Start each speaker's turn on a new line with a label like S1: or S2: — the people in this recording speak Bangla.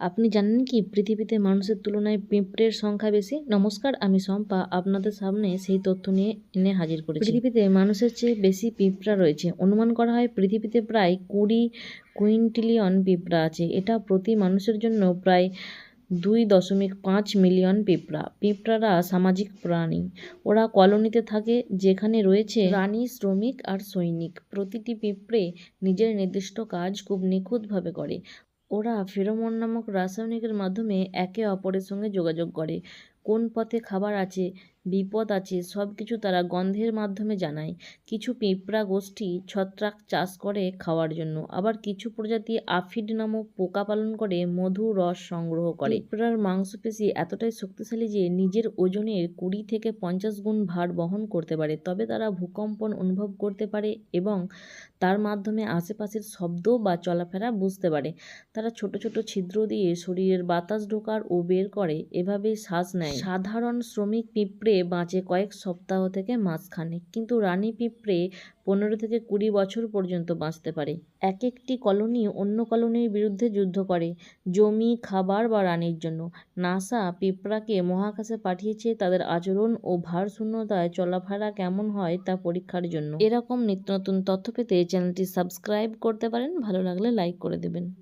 S1: আপনি জানেন কি, পৃথিবীতে মানুষের তুলনায় পিঁপড়ের সংখ্যা বেশি? নমস্কার, আমি শম্পা। আপনাদের সামনে সেই তথ্য নিয়ে এনে হাজির করেছি। পৃথিবীতে মানুষের চেয়ে বেশি পিঁপড়া রয়েছে। অনুমান করা হয়, পৃথিবীতে প্রায় কুড়ি কুইন্টিলিয়ন পিঁপড়া আছে। এটা প্রতি মানুষের জন্য প্রায় দুই দশমিক পাঁচ মিলিয়ন পিঁপড়া। পিঁপড়ারা সামাজিক প্রাণী। ওরা কলোনিতে থাকে, যেখানে রয়েছে রানী, শ্রমিক আর সৈনিক। প্রতিটি পিঁপড়ে নিজের নির্দিষ্ট কাজ খুব নিখুঁতভাবে করে। ওরা ফেরোমন নামক রাসায়নিকের মাধ্যমে একে অপরের সঙ্গে যোগাযোগ করে। কোন পথে খাবার আছে বিপদ আছে সব কিছু তারা গন্ধের মাধ্যমে জানায়। কিছু পিঁপড়া গোষ্ঠী ছত্রাক চাষ করে খাওয়ার জন্য। আবার কিছু প্রজাতি আফিড নামক পোকা পালন করে মধু রস সংগ্রহ করে। পিঁপড়ার মাংসপেশি এতটাই শক্তিশালী যে নিজের ওজনের কুড়ি থেকে পঞ্চাশ গুণ ভার বহন করতে পারে। তবে তারা ভূকম্পন অনুভব করতে পারে এবং তার মাধ্যমে আশেপাশের শব্দ বা চলাফেরা বুঝতে পারে। তারা ছোট ছোট ছিদ্র দিয়ে শরীরের বাতাস ঢোকার ও বের করে, এভাবে শ্বাস নেয়। সাধারণ শ্রমিক পিঁপড়ে বাঁচে কয়েক সপ্তাহ থেকে মাসখানেক কিন্তু রানী পিঁপড়ে পনেরো থেকে কুড়ি বছর পর্যন্ত বাঁচতে পারে। এক একটি কলোনি অন্য কলোনির বিরুদ্ধে যুদ্ধ করে, জমি, খাবার বা রানীর জন্য। নাসা পিঁপড়াকে মহাকাশে পাঠিয়েছে তাদের আচরণ ও ভারশূন্যতায় চলাফেরা কেমন হয় তা পরীক্ষার জন্য। এরকম নিত্য নতুন তথ্য পেতে চ্যানেলটি সাবস্ক্রাইব করতে পারেন। ভালো লাগলে লাইক করে দেবেন।